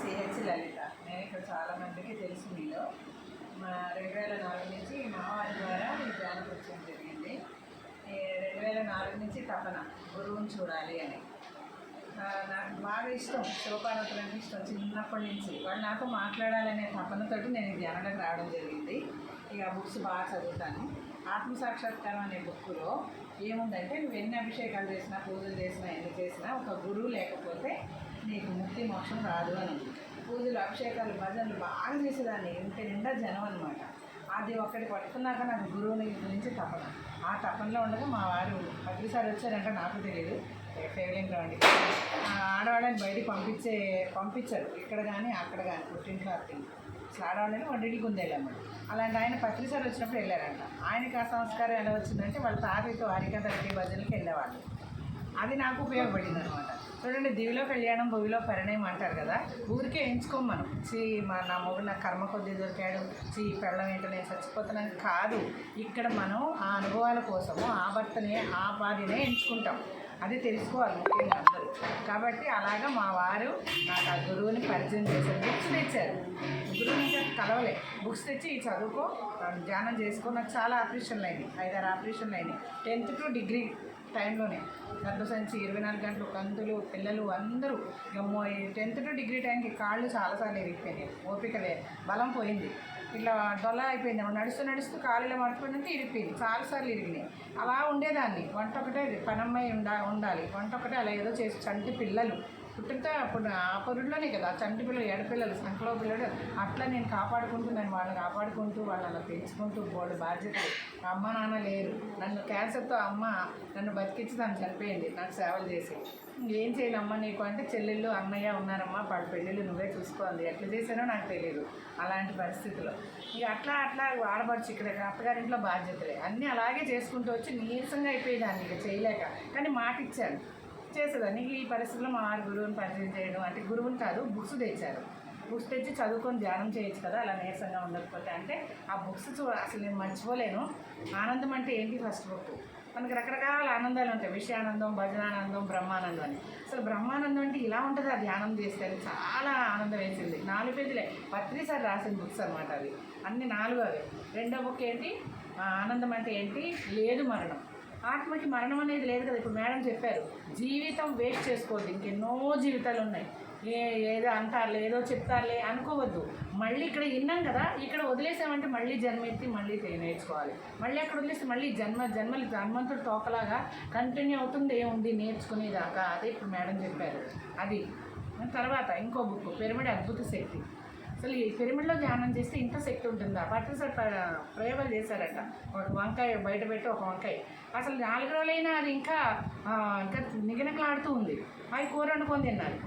CH లలిత. నేను ఇక్కడ చాలా మందికి తెలుసు మీలో. మా రెండు వేల నాలుగు నుంచి మా వారి ద్వారా ఈ ధ్యానం వచ్చడం జరిగింది. రెండు వేల నాలుగు నుంచి తపన గురువుని చూడాలి అని. నాకు బాగా ఇష్టం శివపార్వతులు అంటే ఇష్టం చిన్నప్పటి నుంచి. వాళ్ళు నాతో మాట్లాడాలనే తపనతోటి నేను ఈ ధ్యానంలోకి రావడం జరిగింది. ఇక బుక్స్ బాగా చదువుతాను. ఆత్మ సాక్షాత్కారం అనే బుక్లో ఏముందంటే నువ్వు ఎన్ని అభిషేకాలు చేసినా పూజలు చేసినా ఎన్ని చేసినా ఒక గురువు లేకపోతే నీకు ముక్తి మోక్షం రాదు అని పూజలు అభిషేకాలు భజనలు బాగా చేసేదాన్ని. ఇంటి నిండా జనం అనమాట అది ఒక్కటి పట్టుకున్నాక నాకు గురువుని గురించి తపన. ఆ తపనలో ఉండగా మా వారు ప్రతిసారి వచ్చారంటే నాకు తెలియదు. ఫేవరెట్ అండి. ఆడవాళ్ళని బయటికి పంపించే పంపించరు. ఇక్కడ కానీ అక్కడ కానీ పుట్టింట్లో అత్తింట్లో అసలు ఆడవాళ్ళని వంటింటికి ఉందేళ్ళమ్మ అలాంటి ఆయన పత్రిసారి వచ్చినప్పుడు వెళ్ళారంట. ఆయనకి ఆ సంస్కారం ఎలా వచ్చిందంటే వాళ్ళ తాతయ్యతో హరికథలకి భజనలకి వెళ్ళేవాళ్ళు. అది నాకు ఉపయోగపడింది అనమాట చూడండి దివిలో కళ్యాణం భూమిలో పరిణయం అంటారు కదా ఊరికే ఎంచుకోం మనం. చీ మా నా మొగుడు నా కర్మ కొద్ది దొరికాడు. చీ పెళ్ళం ఏంటో నేను చచ్చిపోతున్నాను కాదు. ఇక్కడ మనం ఆ అనుభవాల కోసము ఆ భర్తనే ఆ భార్యనే ఎంచుకుంటాం. అది తెలుసుకోవాలి ముఖ్యంగా అందరూ. కాబట్టి అలాగా మా వారు నాకు ఆ గురువుని పరిచయం చేశారు బుక్స్ తెచ్చారు. గురువుని ఇంకా కలవలే. బుక్స్ తెచ్చి చదువుకో ధ్యానం చేసుకో. నాకు చాలా ఆపరేషన్లు అయినాయి. ఐదారు ఆపరేషన్లు అయినాయి. టెన్త్ టు డిగ్రీ టైంలోనే. గర్భసంచి ఇరవై నాలుగు గంటలు కంతులు పిల్లలు అందరూ. గమ్మో టెన్త్ టు డిగ్రీ టైంకి కాళ్ళు చాలాసార్లు ఇరిగిపోయినాయి ఓపిక లే బలం పోయింది. ఇట్లా డొల్ల అయిపోయింది. నడుస్తూ నడుస్తూ కాలు ఇలా మర్చిపోయిందంటే ఇరిగిపోయింది చాలాసార్లు ఇరిగినాయి. అలా ఉండేదాన్ని. వంట ఒకటే పనమ్మాయి ఉండా ఉండాలి. వంట ఒకటే అలా ఏదో చేసి చంటి పిల్లలు. పుట్టితే అప్పుడు ఆ పొరుడులోనే కదా చంటి పిల్లలు ఏడపిల్లలు సంకలో పిల్లలు అట్లా నేను కాపాడుకుంటూ నేను వాళ్ళని కాపాడుకుంటూ వాళ్ళని అలా పెంచుకుంటూ పోడు బాధ్యతలు అమ్మ నాన్న లేరు. నన్ను క్యాన్సర్తో అమ్మ నన్ను బతికించి తను చనిపోయింది. నాకు సేవలు చేసి. ఏం చేయాలమ్మా నీకు అంటే చెల్లెళ్ళు అన్నయ్య ఉన్నారమ్మా వాళ్ళ పెళ్ళిళ్ళు నువ్వే చూసుకోవాలి. ఎట్లా చేశానో నాకు తెలియదు అలాంటి పరిస్థితిలో. ఇక అట్లా అట్లా ఆడపడుచు ఇక్కడ అత్తగారింట్లో బాధ్యతలే. అన్నీ అలాగే చేసుకుంటూ వచ్చి నీరసంగా అయిపోయేదాన్ని ఇక చేయలేక. కానీ మాట ఇచ్చాను చేసేదాన్ని. ఈ పరిస్థితుల్లో మా వారి గురువుని పరిచయం చేయడం అంటే గురువుని కాదు బుక్స్ తెచ్చారు. బుక్స్ తెచ్చి చదువుకొని ధ్యానం చేయొచ్చు కదా అలా నీరసంగా ఉండకపోతే. అంటే ఆ బుక్స్ చూ అసలు నేను మర్చిపోలేను. ఆనందం అంటే ఏంటి ఫస్ట్ బుక్? మనకి రకరకాల ఆనందాలు ఉంటాయి. విషయానందం భజనానందం బ్రహ్మానందం అని. అసలు బ్రహ్మానందం అంటే ఇలా ఉంటుంది ఆ ధ్యానం చేస్తే అది చాలా ఆనందం వేసింది. నాలుగు పేజీలే. పత్రిసారి రాసిన బుక్స్ అనమాట అవి. అన్ని నాలుగు అవి. రెండో బుక్ ఏంటి? ఆనందం అంటే ఏంటి? లేదు మరణం. ఆత్మకి మరణం అనేది లేదు కదా. ఇప్పుడు మేడం చెప్పారు జీవితం వేస్ట్ చేసుకోవద్దు. ఇంకెన్నో జీవితాలు ఉన్నాయి. ఏ ఏదో అంటారులే ఏదో చెప్తారులే అనుకోవద్దు. మళ్ళీ ఇక్కడ విన్నాం కదా ఇక్కడ వదిలేసామంటే మళ్ళీ జన్మెత్తి మళ్ళీ నేర్చుకోవాలి. మళ్ళీ అక్కడ వదిలేస్తే మళ్ళీ జన్మ జన్మలు జన్మంతుడు తోకలాగా కంటిన్యూ అవుతుంది ఏముంది? నేర్చుకునేదాకా. అదే ఇప్పుడు మేడం చెప్పారు. అది. తర్వాత ఇంకో బుక్ పిరమిడ్ అద్భుత శక్తి. అసలు ఈ పిరమిడ్లో ధ్యానం చేస్తే ఇంత శక్తి ఉంటుందా? పట్టుసారి ప్రయోగాలు చేశారట. ఒక వంకాయ బయట పెట్టి ఒక వంకాయ. అసలు నాలుగు రోజులైనా అది ఇంకా ఇంకా నిగనకలాడుతూ ఉంది. అవి కూర వండుకొని తిన్నారు.